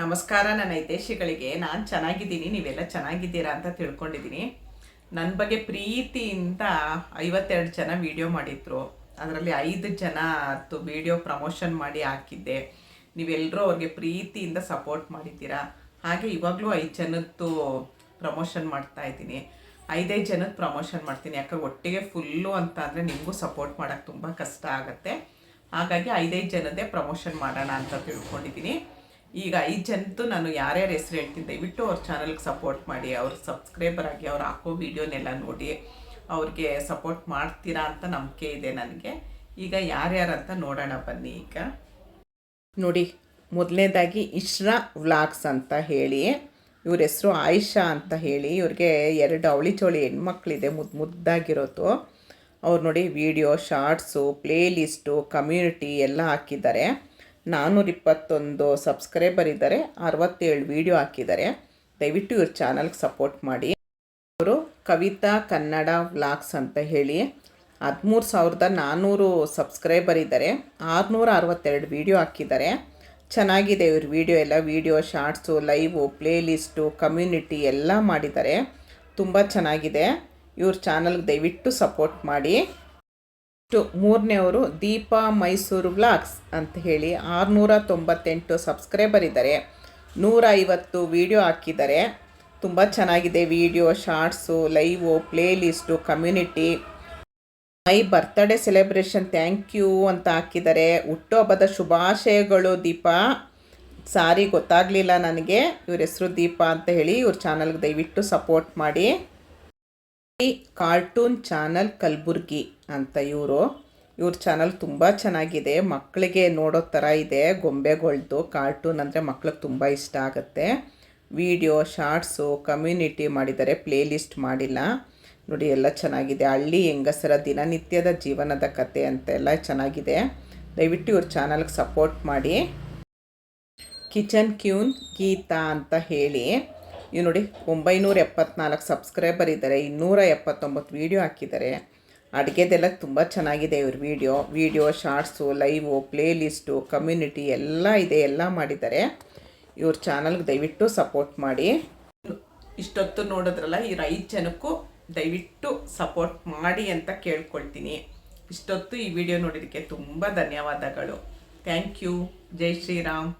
ನಮಸ್ಕಾರ ನನ್ನ ಹಿತೇಶಿಗಳಿಗೆ ನಾನು ಚೆನ್ನಾಗಿದ್ದೀನಿ, ನೀವೆಲ್ಲ ಚೆನ್ನಾಗಿದ್ದೀರಾ ಅಂತ ತಿಳ್ಕೊಂಡಿದ್ದೀನಿ. ನನ್ನ ಬಗ್ಗೆ ಪ್ರೀತಿಯಿಂದ ಐವತ್ತೆರಡು ಜನ ವಿಡಿಯೋ ಮಾಡಿದ್ರು. ಅದರಲ್ಲಿ ಐದು ಜನ ವಿಡಿಯೋ ಪ್ರಮೋಷನ್ ಮಾಡಿ ಹಾಕಿದ್ದೆ. ನೀವೆಲ್ಲರೂ ಅವ್ರಿಗೆ ಪ್ರೀತಿಯಿಂದ ಸಪೋರ್ಟ್ ಮಾಡಿದ್ದೀರಾ? ಹಾಗೆ ಇವಾಗಲೂ ಐದು ಜನದ್ದು ಪ್ರಮೋಷನ್ ಮಾಡ್ತಾ ಇದ್ದೀನಿ. ಐದೈದು ಜನದ ಪ್ರಮೋಷನ್ ಮಾಡ್ತೀನಿ. ಯಾಕಂದ್ರೆ ಒಟ್ಟಿಗೆ ಫುಲ್ಲು ಅಂತ ಅಂದರೆ ನಿಮಗೂ ಸಪೋರ್ಟ್ ಮಾಡೋಕ್ಕೆ ತುಂಬ ಕಷ್ಟ ಆಗುತ್ತೆ. ಹಾಗಾಗಿ ಐದೈದು ಜನದೇ ಪ್ರಮೋಷನ್ ಮಾಡೋಣ ಅಂತ ತಿಳ್ಕೊಂಡಿದ್ದೀನಿ. ಈಗ ಐದು ಜನದ್ದು ನಾನು ಯಾರ್ಯಾರ ಹೆಸರು ಹೇಳ್ತೀನಿ, ದಯವಿಟ್ಟು ಅವ್ರ ಚಾನಲ್ಗೆ ಸಪೋರ್ಟ್ ಮಾಡಿ, ಅವ್ರ ಸಬ್ಸ್ಕ್ರೈಬರ್ ಆಗಿ ಅವ್ರು ಹಾಕೋ ವಿಡಿಯೋನೆಲ್ಲ ನೋಡಿ, ಅವ್ರಿಗೆ ಸಪೋರ್ಟ್ ಮಾಡ್ತೀರಾ ಅಂತ ನಂಬಿಕೆ ಇದೆ ನನಗೆ. ಈಗ ಯಾರ್ಯಾರಂತ ನೋಡೋಣ ಬನ್ನಿ ಈಗ. ನೋಡಿ ಮೊದಲನೇದಾಗಿ ಇಶ್ರಾ ವ್ಲಾಗ್ಸ್ ಅಂತ ಹೇಳಿ, ಇವ್ರ ಹೆಸರು ಆಯಿಷಾ ಅಂತ ಹೇಳಿ, ಇವ್ರಿಗೆ ಎರಡು ಅವಳಿ ಚೋಳಿ ಹೆಣ್ಮಕ್ಳಿದೆ ಮುದ್ದು ಮುದ್ದಾಗಿರೋದು. ಅವ್ರು ನೋಡಿ ವಿಡಿಯೋ ಶಾರ್ಟ್ಸು ಪ್ಲೇಲಿಸ್ಟು ಕಮ್ಯುನಿಟಿ ಎಲ್ಲ ಹಾಕಿದ್ದಾರೆ. ನಾನ್ನೂರ ಇಪ್ಪತ್ತೊಂದು ಸಬ್ಸ್ಕ್ರೈಬರ್ ಇದ್ದಾರೆ, ಅರವತ್ತೇಳು ವಿಡಿಯೋ ಹಾಕಿದ್ದಾರೆ. ದಯವಿಟ್ಟು ಇವ್ರ ಚಾನಲ್ಗೆ ಸಪೋರ್ಟ್ ಮಾಡಿ. ಅವರು ಕವಿತಾ ಕನ್ನಡ ವ್ಲಾಗ್ಸ್ ಅಂತ ಹೇಳಿ ಹದಿಮೂರು ಸಾವಿರದ ನಾನ್ನೂರು ಸಬ್ಸ್ಕ್ರೈಬರ್ ಇದ್ದಾರೆ, ಆರುನೂರ ಅರವತ್ತೆರಡು ವಿಡಿಯೋ ಹಾಕಿದ್ದಾರೆ. ಚೆನ್ನಾಗಿದೆ ಇವ್ರ ವಿಡಿಯೋ ಎಲ್ಲ video shorts live play list community ಎಲ್ಲ ಮಾಡಿದ್ದಾರೆ. ತುಂಬ ಚೆನ್ನಾಗಿದೆ. ಇವ್ರ ಚಾನಲ್ಗೆ ದಯವಿಟ್ಟು ಸಪೋರ್ಟ್ ಮಾಡಿ. ಟು ಮೂರನೇವರು ದೀಪಾ ಮೈಸೂರು ವ್ಲಾಗ್ಸ್ ಅಂತ ಹೇಳಿ ಆರುನೂರ ತೊಂಬತ್ತೆಂಟು ಸಬ್ಸ್ಕ್ರೈಬರ್ ಇದ್ದಾರೆ. ನೂರ ಐವತ್ತು ವಿಡಿಯೋ ಹಾಕಿದ್ದಾರೆ. ತುಂಬ ಚೆನ್ನಾಗಿದೆ video shorts live playlist community my birthday celebration thank you ಅಂತ ಹಾಕಿದ್ದಾರೆ. ಹುಟ್ಟುಹಬ್ಬದ ಶುಭಾಶಯಗಳು ದೀಪಾ. ಸಾರಿ ಗೊತ್ತಾಗಲಿಲ್ಲ ನನಗೆ. ಇವ್ರ ಹೆಸರು ದೀಪಾ ಅಂತ ಹೇಳಿ ಇವ್ರ ಚಾನಲ್ಗೆ ದಯವಿಟ್ಟು ಸಪೋರ್ಟ್ ಮಾಡಿ. ಈ ಕಾರ್ಟೂನ್ ಚಾನಲ್ ಕಲಬುರ್ಗಿ ಅಂತ ಇವರು. ಇವ್ರ ಚಾನಲ್ ತುಂಬ ಚೆನ್ನಾಗಿದೆ. ಮಕ್ಕಳಿಗೆ ನೋಡೋ ಥರ ಇದೆ. ಗೊಂಬೆಗಳ್ದು ಕಾರ್ಟೂನ್ ಅಂದರೆ ಮಕ್ಳಿಗೆ ತುಂಬ ಇಷ್ಟ ಆಗುತ್ತೆ. ವಿಡಿಯೋ, ಶಾರ್ಟ್ಸು, ಕಮ್ಯುನಿಟಿ ಮಾಡಿದ್ದಾರೆ ಪ್ಲೇ ಲಿಸ್ಟ್ ಮಾಡಿಲ್ಲ. ನೋಡಿ, ಎಲ್ಲ ಚೆನ್ನಾಗಿದೆ. ಹಳ್ಳಿ ಹೆಂಗಸರ ದಿನನಿತ್ಯದ ಜೀವನದ ಕತೆ ಅಂತೆಲ್ಲ ಚೆನ್ನಾಗಿದೆ. ದಯವಿಟ್ಟು ಇವ್ರ ಚಾನಲ್ಗೆ ಸಪೋರ್ಟ್ ಮಾಡಿ. ಕಿಚನ್ ಕ್ಯೂನ್ ಗೀತಾ ಅಂತ ಹೇಳಿ. ಇವು ನೋಡಿ ಒಂಬೈನೂರ ಎಪ್ಪತ್ನಾಲ್ಕು ಸಬ್ಸ್ಕ್ರೈಬರ್ ಇದ್ದಾರೆ, ಇನ್ನೂರ ಎಪ್ಪತ್ತೊಂಬತ್ತು ವೀಡಿಯೋ ಹಾಕಿದ್ದಾರೆ. ಅಡುಗೆದೆಲ್ಲ ತುಂಬ ಚೆನ್ನಾಗಿದೆ ಇವ್ರ video video shorts live playlist community ಎಲ್ಲ ಇದೆ, ಎಲ್ಲ ಮಾಡಿದ್ದಾರೆ. ಇವ್ರ ಚಾನಲ್ಗೆ ದಯವಿಟ್ಟು ಸಪೋರ್ಟ್ ಮಾಡಿ. ಇಷ್ಟೊತ್ತು ನೋಡಿದ್ರಲ್ಲ ಇವ್ರ ಐದು ಜನಕ್ಕೂ ದಯವಿಟ್ಟು ಸಪೋರ್ಟ್ ಮಾಡಿ ಅಂತ ಕೇಳ್ಕೊಳ್ತೀನಿ. ಇಷ್ಟೊತ್ತು ಈ ವಿಡಿಯೋ ನೋಡಿದ್ದಕ್ಕೆ ತುಂಬ ಧನ್ಯವಾದಗಳು. Thank you Jai Shriram.